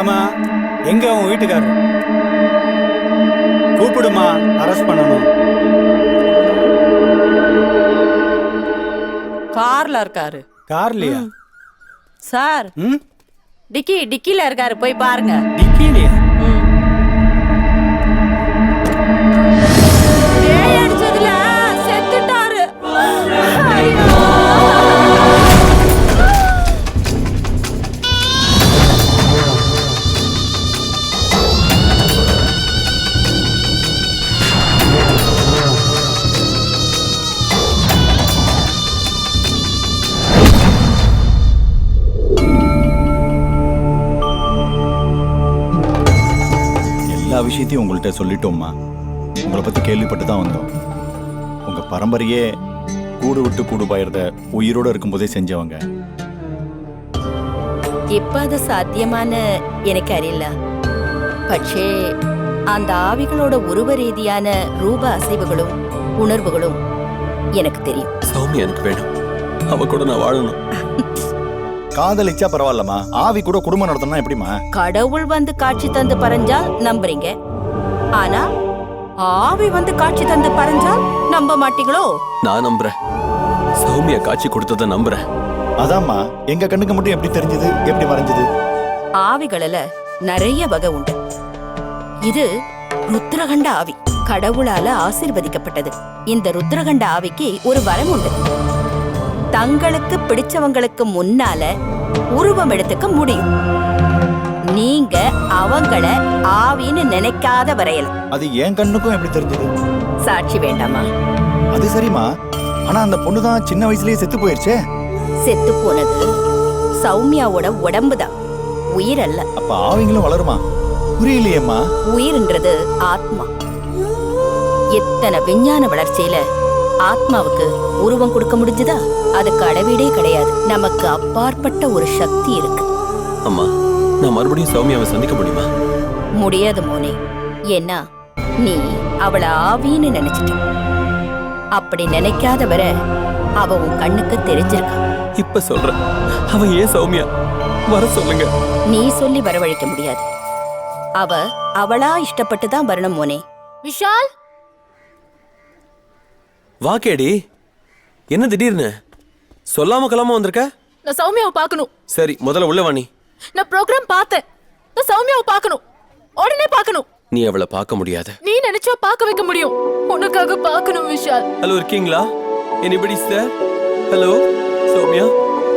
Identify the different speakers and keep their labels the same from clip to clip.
Speaker 1: இந்தாம்மா எங்க உன் வீட்டுக்காரர்? கூப்பிடுமா அரெஸ்ட் பண்ணணும்.
Speaker 2: கார்ல இருக்காரு.
Speaker 1: கார்லையா?
Speaker 2: சார். டிக்கி டிக்கில இருக்காரு போய் பாருங்க.
Speaker 1: டிக்கிலையா?
Speaker 3: எல்லா விஷயத்தையும் உங்கள்கிட்ட சொல்லிட்டோம்மா உங்களை பத்தி கேள்விப்பட்டு தான் வந்தோம் உங்க பரம்பரையே கூடு விட்டு கூடு பாயறத உயிரோட இருக்கும்போதே செஞ்சவங்க
Speaker 4: ഇപ്പൊ അത് സാധ്യമാന്ന് എനിക്കറിയില്ല പക്ഷേ அந்த ஆவிகளோட உருவ ரீதியான ரூப அசைவுகளும் உணர்வுகளும் எனக்கு தெரியும்
Speaker 5: சௌமியா எனக்கு வேணும் அவ கூட நான் வாழணும்
Speaker 3: காதலிச்சா பரவாயில்லம்மா ஆவி கூட குடும்பம் நடத்தணும்னா எப்படிம்மா
Speaker 4: கடவுள் வந்து காட்சி தந்து பறஞ்சா நம்புறீங்க ஆனா ஆவி வந்து காட்சி தந்து பறஞ்சா நம்ப மாட்டீங்களோ?
Speaker 5: நான் நம்புறேன். சௌமியா காட்சி கொடுத்ததை நம்புறேன்.
Speaker 3: அதாம்மா எங்க கண்ணுக்கு மட்டும் எப்படி தெரிஞ்சது? எப்படி வரைஞ்சது?
Speaker 4: ஆவிகளல நிறைய வகை உண்டு. இது ருத்ரகண்ட ஆவி. கடவுளால ஆசீர்வதிக்கப்பட்டது. இந்த ருத்ரகண்ட ஆவிக்கு ஒரு வரம் உண்டு. தங்களுக்கு பிடிச்சவங்களுக்கு முன்னால உருவம் எடுத்துக்க முடியும். நீங்க அவங்கள ஆவின்னு நினைக்காத வரையலாம்
Speaker 3: அது என் கண்ணுக்கும் எப்படி தெரிஞ்சது?
Speaker 4: சாட்சி வேண்டாமா?
Speaker 3: அது சரிம்மா. ஆனா அந்த பொண்ணு தான் சின்ன வயசுலயே செத்து போயிருச்சே.
Speaker 4: செத்து போனது சௌமியாவோட உடம்புதான். உயிர் அல்ல
Speaker 3: அப்ப ஆவிங்களும் வளருமா? புரியலையேம்மா.
Speaker 4: உயிர்ன்றது ஆத்மா. எத்தனை விஞ்ஞான வளர்ச்சியில ஆத்மாவுக்கு உருவம் கொடுக்க முடிஞ்சுதா? அதுக்கு அளவீடே கிடையாது. நமக்கு அப்பாற்பட்ட ஒரு சக்தி இருக்கு.
Speaker 5: அம்மா நான் மறுபடியும் சௌமியாவை சந்திக்க முடியுமா?
Speaker 4: முடியாது மோனே. ஏன்னா நீ அவள ஆவின்னு நினைச்சிட்ட. அப்படி நினைக்காத வர அவ உன் கண்ணுக்கு தெரிஞ்சிருக்கா.
Speaker 5: இப்ப சொல்றேன். அவன் ஏன் சௌமியா? வர சொல்லுங்க.
Speaker 4: நீ சொல்லி வரவழைக்க முடியாது. அவ அவளா இஷ்டப்பட்டு தான் வரணும் மோனே.
Speaker 2: விஷால்?
Speaker 5: வா கேடி. என்ன திடீர்னு? சொல்லாம கலாம வந்திருக்க?
Speaker 6: நான் சௌமியாவை பார்க்கணும்.
Speaker 5: சரி முதல்ல உள்ள வா நீ.
Speaker 6: நான் ப்ரோக்ராம் பார்த்தேன். நான் சௌமியாவை பார்க்கணும். உடனே பார்க்கணும்.
Speaker 5: நீ அவளை பார்க்க முடியாது.
Speaker 6: நீ நினைச்சா பார்க்க வைக்க முடியும். உனக்காக பார்க்கணும் விஷால்.
Speaker 5: ஹலோ இருக்கீங்களா? Anybody sir hello Soumya?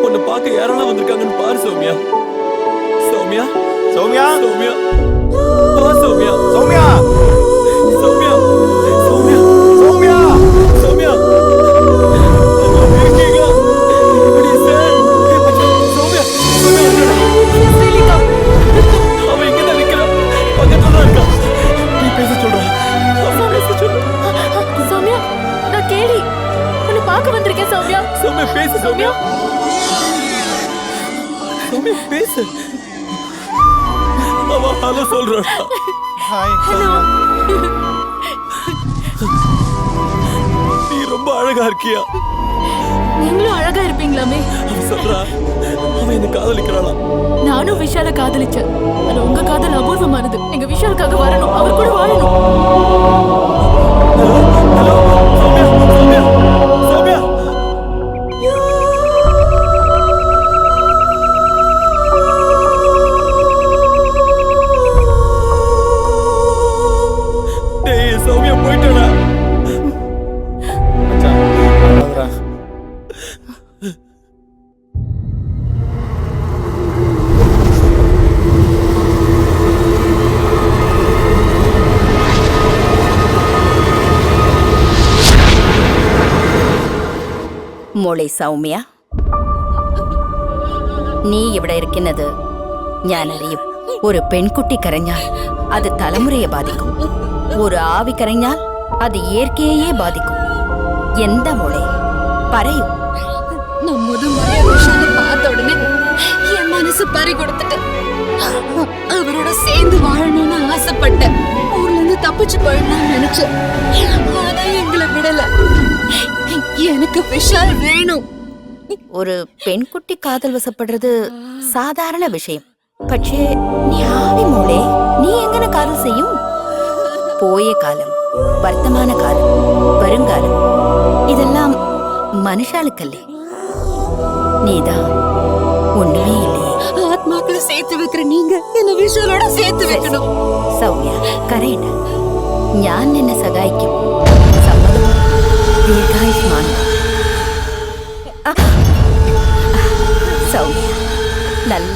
Speaker 5: உன்னை பார்க்க யாரெல்லாம் வந்திருக்காங்கன்னு பாரு சௌமியா. சௌமியா?
Speaker 3: சௌமியா?
Speaker 5: சௌமியா? சௌமியா.
Speaker 3: சௌமியா!
Speaker 5: சௌமியா சௌமியா பேசு
Speaker 6: சௌமியா. சௌமியா.
Speaker 5: பேசு. அவன் ஹலோ சொல்றான்
Speaker 3: ஹாய்
Speaker 5: நீ ரொம்ப அழகா இருக்கியா?
Speaker 6: நீங்களும் அழகா இருப்பீங்களாமே.
Speaker 5: அவன் சொல்றா அவன் என்ன காதலிக்கிறானா
Speaker 6: நானும் விஷால காதலிச்சேன். ஆனா உங்க காதல் அபூர்வமானது. நீங்க விஷாலுக்காக வரணும் அவர் கூட வாழணும்.
Speaker 5: Hello hello
Speaker 3: Soumya Soumya.
Speaker 4: മോളെ സൗമ്യ നീ ഇവിടെ ഇരിക്കുന്നത് ഞാനറിയും ഒരു പെൺകുട്ടി കരഞ്ഞാൽ അത് തലമുറയെ ബാധിക്കും ഒരു ആവി കരഞ്ഞാൽ അത് ഇയർക്കയെ ബാധിക്കും എന്താ മോളെ പറയൂ
Speaker 7: നമ്മത് മഴവിഷാനെ பார்த்த உடனே என் மனசு பறி கொடுத்துட்டு அவரோட சேர்ந்து வாழணும்னு ஆசைப்பட்டேன் ஊர்ல இருந்து தப்பிச்சு போயிடணும்னு நினைச்சேன் ஆனா எங்களை விடல எனக்கு விஷால் வேணும்
Speaker 4: ஒரு பெண்குட்டி காதல் வசப்படுறது சாதாரண விஷயம் പക്ഷേ നീ ആവി മോളെ നീ എങ്ങനെ കാതൽ ചെയ്യും പോയ കാലം വർത്തമാന കാലം വരുംകാലം ഇതെല്ലാം മനുഷ്യാളുക്കല്ലേ നീതാ ഒന്നുമേ ഇല്ലേ
Speaker 7: ஆத்மாக்களை சேர்த்து வைக்கிற நீங்க என்ன விஷாலோட சேர்த்து வைக்கணும்
Speaker 4: സൗമ്യ കരയണ്ട ഞാൻ നിന്നെ സഹായിക്കും தேவி ஆயுஷ்மான் சௌமியா நல்ல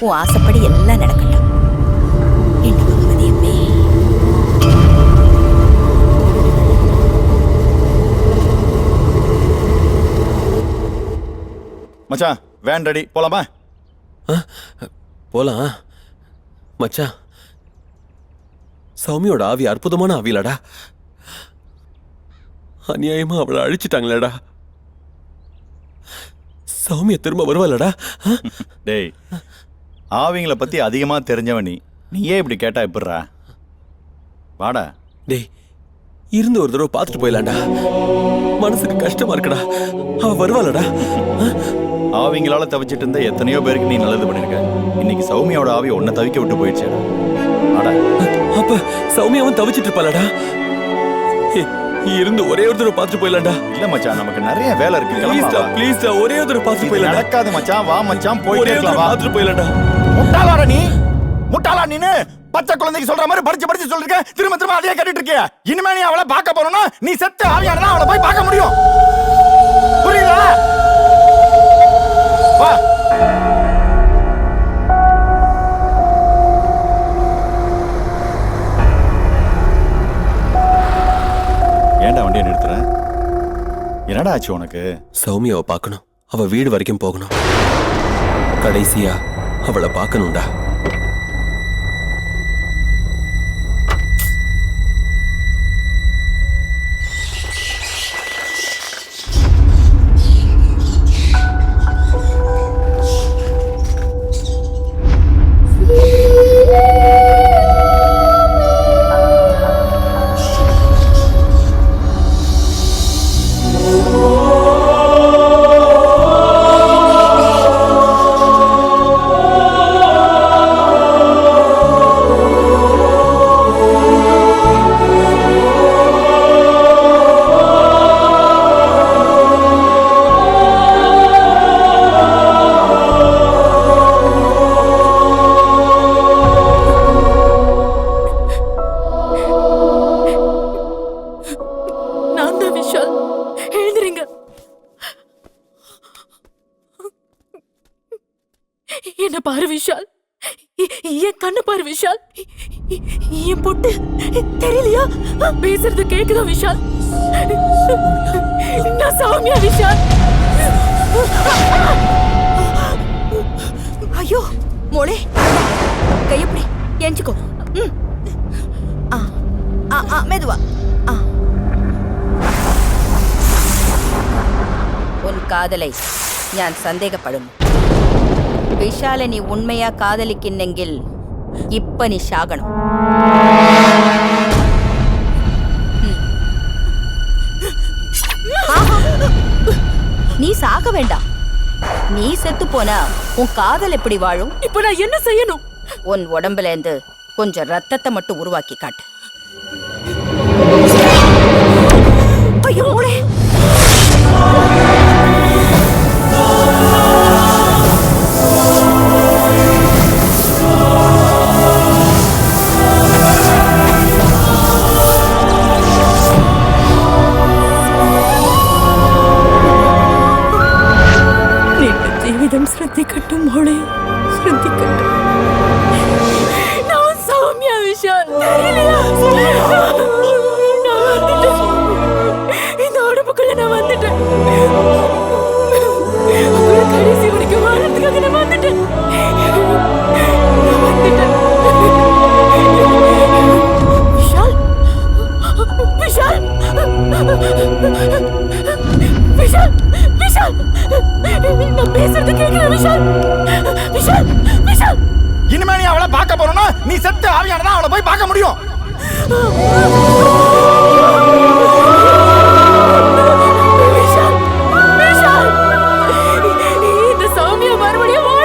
Speaker 4: உன் ஆசைப்படி எல்லாம் நடக்கட்டும். என்று
Speaker 3: மச்சான் வேன் ரெடி போலாமா?
Speaker 5: போலாம். மச்சான் சௌமியோட ஆவி அற்புதமான ஆவிலடா அநியாயமா அவளை அழிச்சிட்டாங்களேடா. சௌமியா திரும்ப வருவாளடா?
Speaker 3: டேய் ஆவிங்களை பத்தி அதிகமா தெரிஞ்சவன் நீ நீயே இப்படி கேட்டா எப்படிறா? வாடா.
Speaker 5: டேய் இருந்து ஒரு தடவை பார்த்துட்டு போயிடலாம்டா. மனசுக்கு கஷ்டமா இருக்குடா. அவ வருவாளடா?
Speaker 3: ஆவிங்களால தவிச்சிட்டு இருந்த எத்தனையோ பேருக்கு நீ நல்லது பண்ணிருக்க. இன்னைக்கு சௌமியாவோட ஆவி உன்னை தவிக்க விட்டு போயிடுச்சேடா. வாடா.
Speaker 5: அப்ப சௌமியாவும் தவிச்சிட்டு இருப்பாளடா. இருந்து ஒரே ஒரு தடவை பார்த்துட்டு போயிடலாம்டா.
Speaker 3: இல்ல மச்சான் நமக்கு நிறைய வேலை இருக்கு.
Speaker 5: ப்ளீஸ்டா
Speaker 3: கிளம்பலாம் வா.
Speaker 5: ப்ளீஸ்டா ஒரே ஒரு தடவை பார்த்துட்டு
Speaker 3: இது
Speaker 5: போயிடலாம்டா.
Speaker 3: நடக்காது மச்சான் வா மச்சான் போயிட்டே
Speaker 5: ஒரே ஒரு
Speaker 3: இருக்கலாம்
Speaker 5: தடவை
Speaker 3: வா.
Speaker 5: பார்த்துட்டு போயிடலாம்டா.
Speaker 3: முட்டாளாடா நீ? முட்டாளா நீனு? பச்சை குழந்தைக்கு சொல்ற மாதிரி படிச்சு படிச்சு சொல்லிருக்க. திரும்ப திரும்ப அதையே கேட்டுட்டு இருக்கிய. இனிமே நீ அவளை பார்க்க போறோம்னா நீ செத்து ஆவியானதான் அவளை போய் பார்க்க முடியும். ஆச்சு உனக்கு?
Speaker 5: சௌமியாவை பார்க்கணும். அவ வீடு வரைக்கும் போகணும். கடைசியா அவளை பார்க்கணும்டா.
Speaker 6: என்ன பாரு விஷால். என் கண்ணு பாரு விஷால். என் பொட்டு தெரியலையா? பேசுறது கேக்குதா விஷால்? நான் சௌமியா விஷால்?
Speaker 4: ஐயோ மோளே கையப்படி எஞ்சிக்கோ ம். ஆ ஆ ஆ மெதுவா. ஆ. உன் காதலை நான் சந்தேகப்படும். விஷால நீ உண்மையா காதலிக்கின்னெங்கில் இப்ப நீ சாகணும். நீ சாக வேண்டாம். நீ செத்து போனா உன் காதல் எப்படி வாழும்?
Speaker 6: இப்ப நான் என்ன செய்யணும்?
Speaker 4: உன் உடம்புல இருந்து கொஞ்சம் ரத்தத்தை மட்டும் உருவாக்கி காட்டு. ஐயோ
Speaker 6: விஷால் விஷால். நான் பேசுறது கேட்கல விஷால். விஷால் விஷால்.
Speaker 3: இனிமே நீ அவளை பார்க்க போறோம்னா நீ செத்து ஆவியானதான் அவளை போய் பார்க்க முடியும்.
Speaker 6: விஷால் விஷால். இந்த சௌமியா மறுபடியும் வாழ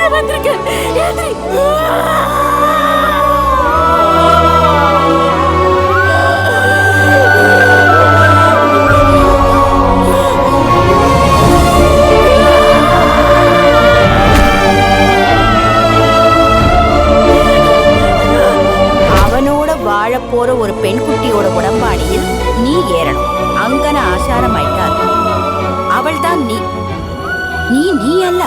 Speaker 4: ஒரு உடம்பாடியில் நீ ஏறணும். அங்கன ஆசாரம் ஆயிட்டார் அவள்தான் நீ. நீ நீ அல்ல